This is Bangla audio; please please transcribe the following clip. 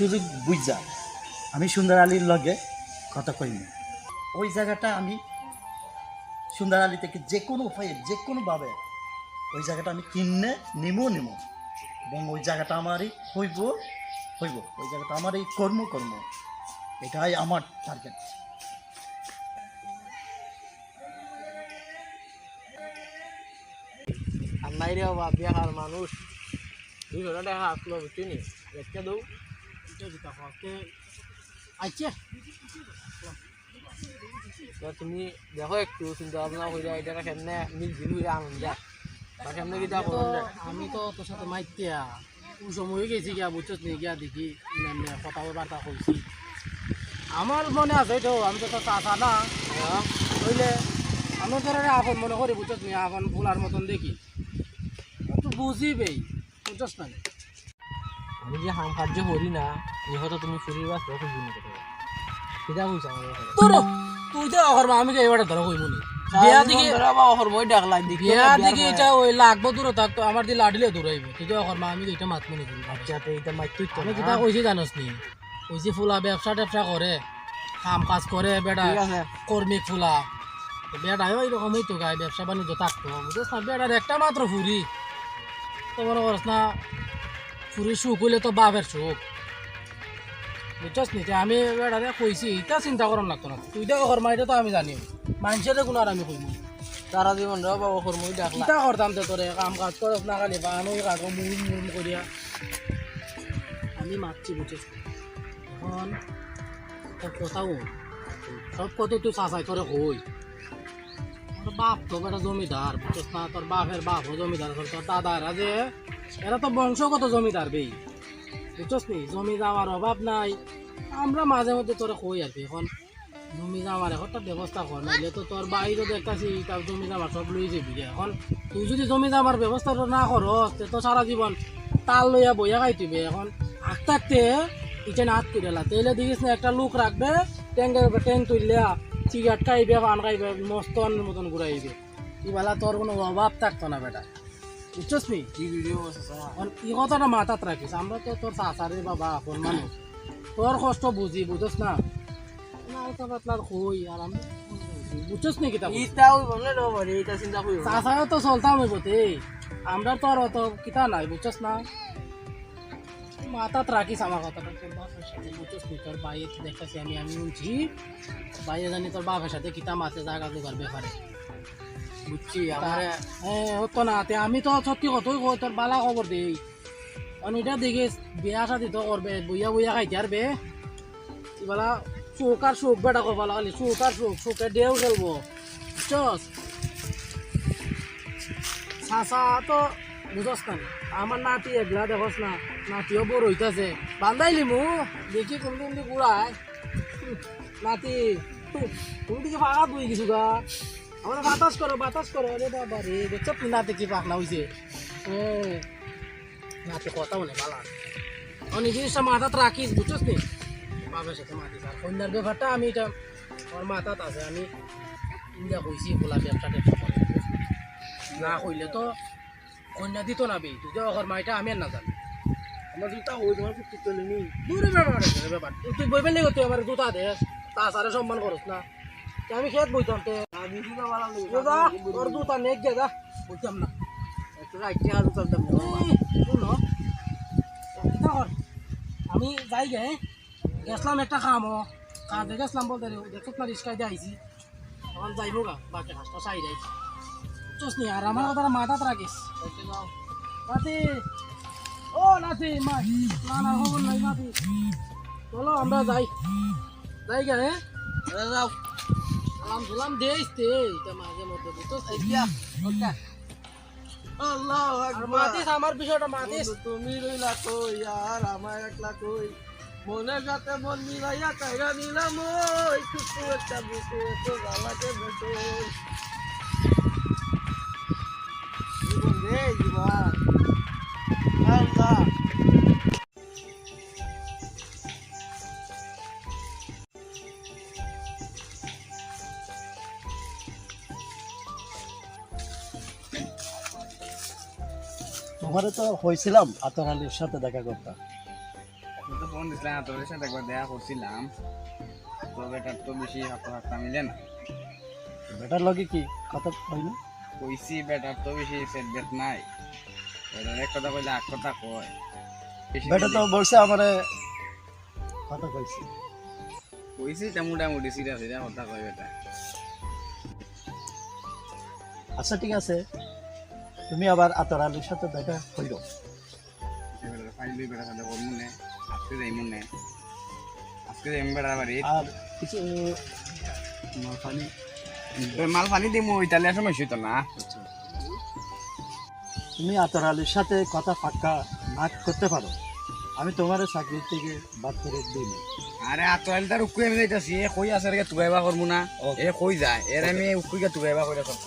সুযোগ বুঝা। আমি সুন্দর আলীর লগে কথা কইনি। ওই জায়গাটা আমি সুন্দর আলী থেকে যে কোনো উপায়ে, যে কোনোভাবে ওই জায়গাটা আমি কিনে নিমো নিমো। এবং ওই জায়গাটা আমারই হইব হইব। ওই জায়গাটা আমারই কর্ম কর্ম এটাই আমার টার্গেট আর নাই রে বাবা বেকার মানুষ। দুইশো টাকা আসলো বুঝছি নি? দেখতে দৌ। আচ্ছা। তুমি দেখো একটু চিন্তা ভাবনা করে এটা কেমনে মিল ঝিল করে আনন্দ যা। কেমনে করুন যা। আমি তো তোর সাথে মাইতিয়া। সময় গেছি গিয়া বুঝছিস নি গিয়া দেখি কথা বার্তা কইছি। আমার মনে আছে তো আমি তো চাচা না। বুঝলে আমি তোর আপন মনে করি বুঝছিস নি আপন ফুলার মতন দেখি। তুই বুঝিবেই বুঝছিস না? আমি যে হাম কার্য করি না ইহতো তুমি ফুরির বাস খুব জিনিস কথা কিটা বুঝছ আমার তোর তুই তো অহর আমি কে এবারে ধরো কইমুনি বিয়া দিকে অহর মই ডাকলাই দেখি বিয়া দিকে এটা ওই লাগবো দূর থাকতো আমার দিয়ে লাডিলে দূর আইব তুই তো অহর আমি এটা মাতমুনি করি আচ্ছা তো এটা মাই তুই আমি কিতা কইছি জানোস নি কইছি ফুলা ব্যবসা ট্যাবসা করে কাম কাজ করে বেটা কর্মিক ফুলা। তো বেটাও এরকম হইতো গায়ে ব্যবসা বাণিজ্য থাকতো। না? বেটার একটা মাত্র ফুরি। তো মনে করস না ফুরি সুখ হইলে তো বাপের সুখ। বুঝছস নি? আমি বেটারে কইছি এটা চিন্তা করম লাগতো না। তুই তো ঘর মাইটা তো আমি জানি। মানুষের কোনো আর আমি কইনি তারা জীবন রে বাবা ওর মই ডাকলা কিতা করতাম তো তোরে কাম কাজ করস না খালি বা আমি কাজ মুরুম মুরুম করিয়া। আমি মারছি বুঝছিস এখন তোর কথাও সব কত তুই চাচাই তোরে কই? তোর বাপ তো বেটা জমিদার বুঝছিস না? তোর বাপের বাপও জমিদার তোর তোর দাদারা যে এরা তো বংশগত জমিদার বেই বুঝছস নি? জমি যাওয়ার অভাব নাই। আমরা মাঝে মধ্যে তোরে কই আর কি, এখন? জমি জামার এখন তার ব্যবস্থা কর, নাইলে তো তোর বাইরে দেখতেছি, তার জমি জামার সব লই যাবি এখন? তুই যদি জমি জামার ব্যবস্থাটা না করস, তে সারা জীবন তাল লইয়া বইয়া খাইতিবে, এখন? আগ থাকতে ইটেন হাত তুলেলা তেলে দেখিস না, একটা লোক রাখবে ট্যাঙ্কের উপরে ট্যাঙ্ক তুললিয়া সিগারেট খাইবে, পান খাইবে মস্তনের মতন ঘুরাইবে। ইবেলা তোর কোনো অভাব থাকতো না বেটা। বুঝছস নি এই কথাটা মাথাত রাখিস আমরা তো তোর চাচারে বাবা আপন মানুষ তোর কষ্ট বুঝি বুঝছ না হালকা পাতলার কই আর আমি বুঝছস নি কিতা ইটাও বলে রে বাবা এটা চিন্তা করি চাচাও তো চলতাম হইব তে আমরা তো আর অত কিতা নাই বুঝছস না মাথাত রাখিস আমার কথাটা তোর বাপের সাথে বুঝছস নি তোর বাইয়ে দেখতেছি আমি আমি শুনছি বাইরে জানি তোর বাপের সাথে কিতা মাছে জায়গা জোগাড় ব্যাপারে না, তে আমি তো সত্যি কথাই কই, তোর বালা খবর দেই। অনিটা দেখিস, বিয়া শাদি তো করবে, বইয়া বইয়া খাইতে আর বে এবেলা চৌক আর চৌক বেটা করবা লাগালি চৌক আর চৌক চৌকে দেও খেলব চাচা তো বুঝস না, আমার নাতি এগুলা দেখস না, নাতিও বড় হইতাছে। বান্ধাইলি মু দেখি কোনদিন দি গুড়ায় নাতি তুমি দিকে ফাঁকা দুই কিছু গা। আমার বাতাস করো বাতাস করো। রে বাবা রে দেখছ তুই নাতে কি পাখনা হইছে? ও নাতে কথা বলে বালা। অনি জিনিসটা মাথাত রাখিস বুঝছস নি? বাবার সাথে মাতিস আর কন্যার ব্যাপারটা আমি এটা আমার মাথাত আছে আমি ইন্ডিয়া কইছি বলা ব্যবসা না কইলে তো কন্যা দিত না বে তুই ওর মাইটা আমি আর না জানি। আমার জুতা ওই তোমার ফুটি চলে নি। দূরে ব্যাপার ব্যাপার। তুই বইবেন লেগে তুই আমার জুতা দে। তা সারে সম্মান করস না। আমি খেত বইতাম তে। আমি জুতা বালা লই দাদা তোর জুতা নেক গে দা। বইতাম না। চলতাম শুন। আমি যাই গে গেছলাম একটা কাম ও। কাজে গেছলাম বলতে রে দেখছ না রিস্কায় দিয়ে আইছি। এখন যাইবো গা বাকি কাজটা চাই যাই চোস নি? আর আমার কথা মাথাত রাখিস। নাতি! ও নাতি মা না না খবর নাই নাতি। চলো আমরা যাই। যাই গে হ্যাঁ? যাও। সালাম সালাম দিস তে এটা মাঝে মধ্যে ওকে আল্লাহ আকবার। মাতিস আমার বিষয়টা মাতিস? তুমি রইলা কই আর আমার একলা কই? মনের সাথে মন মিলাইয়া কাইরা নিলাম ওই ছোট্ট একটা বুকে তো গালাকে বেটো জীবন রে জীবন? তোমারে তো হয়েছিলাম আতর আলীর সাথে দেখা করতাম। তো ফোন দিছিলাম সাথে একবার দেখা করছিলাম। তো বেটার তো বেশি হাত হাতটা মিলে না। বেটার লগে কি কথা কইনি? কইছি বেটার তো বেশি সেট বেট নাই। বেটার এক কথা কইলে এক কথা কয়। বেটা তো বলছে আমারে কথা কইছে। কইছি তা মোটামুটি সিরিয়াস সিরিয়াস কথা কয় বেটা। আচ্ছা ঠিক আছে। তুমি আবার আতর আলীর সাথে দেখা করব নে আর কিছু দিমু সময় তুমি আতর আলীর সাথে কথা পাক্কা না করতে পারো। আমি তোমার চাকরি থেকে বাদ করে দিই আরে আতরাল তার উকুই আমি যাইতাছি। এ কই আছে রে তুগাইবা করব না? এ কই যায়? এর আমি উকুইকে তুগাইবা করে সব